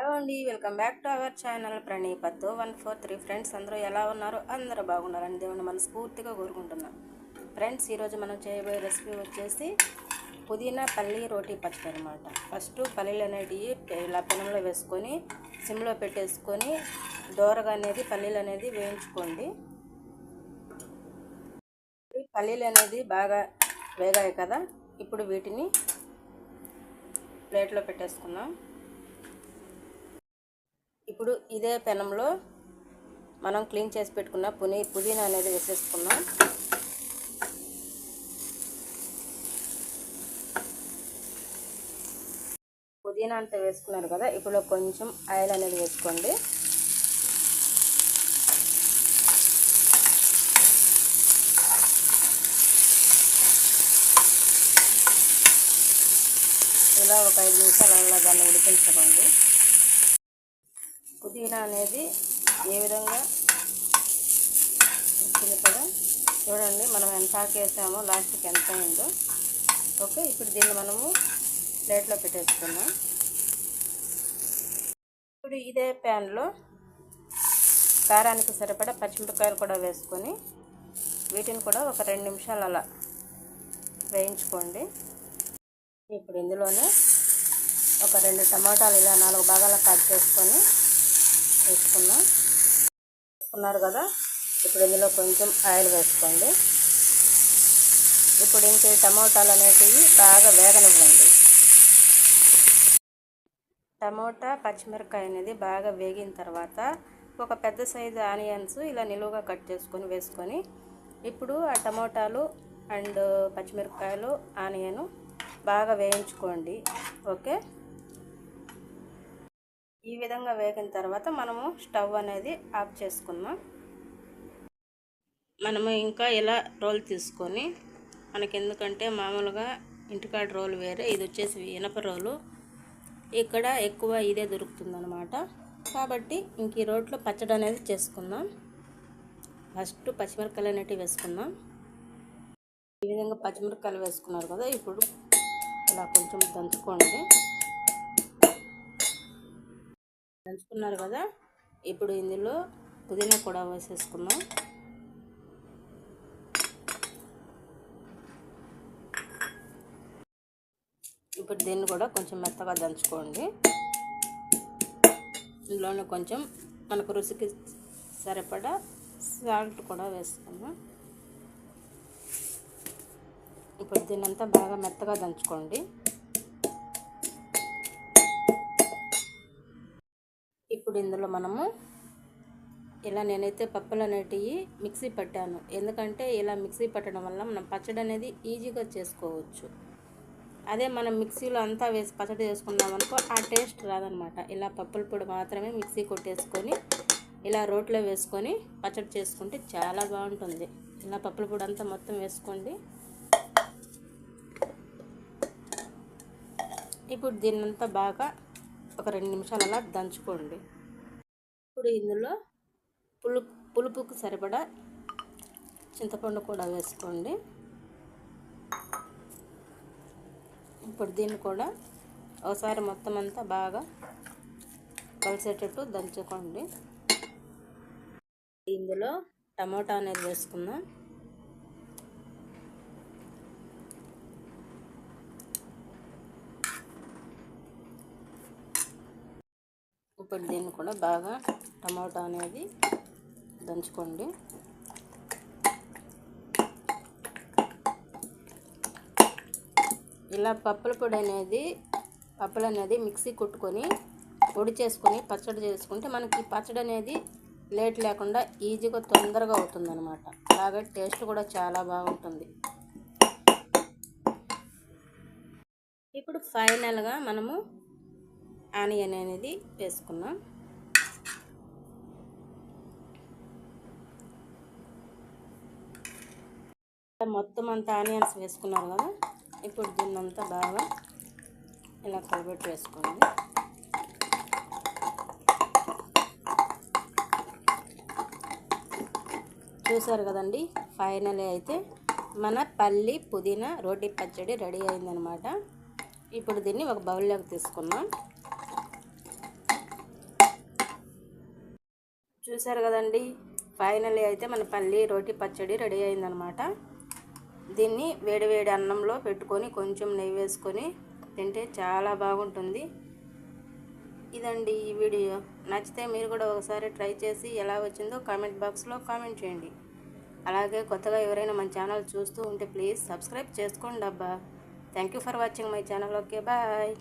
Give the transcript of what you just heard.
Hello అండి welcome back to our channel. ప్రణీపత్తు one four three friends అందరూ ఎలా ఉన్నారు? అందరూ బాగున్నారని దేవుని మనస్ఫూర్తిగా కోరుకుంటున్నాం. ఫ్రెండ్స్ ఈరోజు మనం చేయబోయే రెసిపీ వచ్చేసి పుదీనా పల్లి రోటీ పచ్చడి అనమాట ఫస్ట్ పల్లీలు అనేటివి ఇలా పెనంలో వేసుకొని సిమ్లో పెట్టేసుకొని దోరగా అనేది పల్లీలు అనేది వేయించుకోండి. పల్లీలు అనేది బాగా వేగాయి కదా ఇప్పుడు వీటిని ప్లేట్లో పెట్టేసుకుందాం. ఇప్పుడు ఇదే పెనంలో మనం క్లీన్ చేసి పెట్టుకున్న పుని పుదీనా అనేది వేసేసుకున్నాం పుదీనా అంతా వేసుకున్నారు కదా ఇప్పుడు కొంచెం ఆయిల్ అనేది వేసుకోండి. ఇలా ఒక ఐదు నిమిషాలు అలా దాన్ని ఉడికించుకోండి పుదీనా అనేది ఏ విధంగా వచ్చింది కదా? చూడండి మనం ఎంత ఆకేసామో లాస్ట్కి ఎంత అయిందో. ఓకే ఇప్పుడు దీన్ని మనము ప్లేట్లో పెట్టేసుకున్నాం ఇప్పుడు ఇదే ప్యాన్లో కారానికి సరిపడా పచ్చిమిరపకాయలు కూడా వేసుకొని వీటిని కూడా ఒక రెండు నిమిషాలు అలా వేయించుకోండి. ఇప్పుడు ఇందులోనే ఒక రెండు టమాటాలు ఇలా నాలుగు భాగాలు కట్ చేసుకొని వేసుకున్నాం. వేసుకున్నారు కదా? ఇప్పుడు ఇందులో కొంచెం ఆయిల్ వేసుకోండి. ఇప్పుడు ఇంక టమోటాలు అనేటివి బాగా వేగనివ్వండి. టమోటా పచ్చిమిరపకాయ అనేది బాగా వేగిన తర్వాత ఒక పెద్ద సైజు ఆనియన్స్ ఇలా నిలువుగా కట్ చేసుకొని వేసుకొని ఇప్పుడు ఆ టమోటాలు అండ్ పచ్చిమిరపకాయలు ఆనియన్ బాగా వేయించుకోండి. ఓకే? ఈ విధంగా వేగిన తర్వాత మనము స్టవ్ అనేది ఆఫ్ చేసుకుందాం. మనము ఇంకా ఇలా రోల్ తీసుకొని మనకి ఎందుకంటే మామూలుగా ఇంటికాడ రోల్ వేరే ఇది వచ్చేసి ఇనప రోలు. ఇక్కడ ఎక్కువ ఇదే దొరుకుతుందనమాట కాబట్టి ఇంక ఈ రోట్లో పచ్చడి అనేది చేసుకుందాం. ఫస్ట్ పచ్చిమిరపకాయలు అనేటివి వేసుకుందాం. ఈ విధంగా పచ్చిమిరపకాయలు వేసుకున్నారు కదా ఇప్పుడు ఇలా కొంచెం దంచుకోండి. దంచుకున్నారు కదా ఇప్పుడు ఇందులో పుదీనా కూడా వేసేసుకున్నాం ఇప్పుడు దీన్ని కూడా కొంచెం మెత్తగా దంచుకోండి. ఇందులోనే కొంచెం మనకు రుచికి సరిపడా సాల్ట్ కూడా వేసుకున్నాం ఇప్పుడు దీన్నంతా బాగా మెత్తగా దంచుకోండి. ఇప్పుడు ఇందులో మనము ఇలా నేనైతే పప్పులు అనేటివి మిక్సీ పట్టాను. ఎందుకంటే ఇలా మిక్సీ పట్టడం వల్ల మనం పచ్చడి అనేది ఈజీగా చేసుకోవచ్చు. అదే మనం మిక్సీలో అంతా వేసి పచ్చడి చేసుకున్నాం అనుకో ఆ టేస్ట్ రాదనమాట. ఇలా పప్పుల పొడి మాత్రమే మిక్సీ కొట్టేసుకొని ఇలా రోట్లో వేసుకొని పచ్చడి చేసుకుంటే చాలా బాగుంటుంది. ఇలా పప్పుల పొడి అంతా మొత్తం వేసుకోండి. ఇప్పుడు దీన్నంతా బాగా ఒక రెండు నిమిషాలు అలా దంచుకోండి. ఇప్పుడు ఇందులో పులుపు పులుపుకు సరిపడా చింతపండు కూడా వేసుకోండి. ఇప్పుడు దీన్ని కూడా ఒకసారి మొత్తం అంతా బాగా కలిసేటట్టు దంచుకోండి. ఇందులో టమాటా అనేది వేసుకుందాం. ఇప్పుడు దీన్ని కూడా బాగా టమాటా అనేది దంచుకోండి. ఇలా పప్పుల పొడి అనేది పప్పులు అనేది మిక్సీ కొట్టుకొని పొడి చేసుకొని పచ్చడి చేసుకుంటే మనకి పచ్చడి అనేది లేట్ లేకుండా ఈజీగా తొందరగా అవుతుంది అనమాట అలాగే టేస్ట్ కూడా చాలా బాగుంటుంది. ఇప్పుడు ఫైనల్గా మనము ఆనియన్ అనేది వేసుకున్నాం. మొత్తం అంతా ఆనియన్స్ వేసుకున్నారు కదా ఇప్పుడు దీన్నంతా బాగా ఇలా కలబెట్టి వేసుకోండి. చూసారు కదండి ఫైనల్ అయితే మన పల్లి పుదీనా రోటి పచ్చడి రెడీ అయిందనమాట ఇప్పుడు దీన్ని ఒక బౌల్లోకి తీసుకున్నాం చూసారు కదండి. ఫైనల్లీ అయితే మన పల్లి రోటి పచ్చడి రెడీ అయిందనమాట. దీన్ని వేడివేడి అన్నంలో పెట్టుకొని కొంచెం నెయ్యి వేసుకొని తింటే చాలా బాగుంటుంది. ఇదండి ఈ వీడియో. నచ్చితే మీరు కూడా ఒకసారి ట్రై చేసి ఎలా వచ్చిందో కామెంట్ బాక్స్లో కామెంట్ చేయండి. అలాగే కొత్తగా ఎవరైనా మన ఛానల్ చూస్తూ ఉంటే ప్లీజ్ సబ్స్క్రైబ్ చేసుకోండి అబ్బా. Thank you for watching my channel okay bye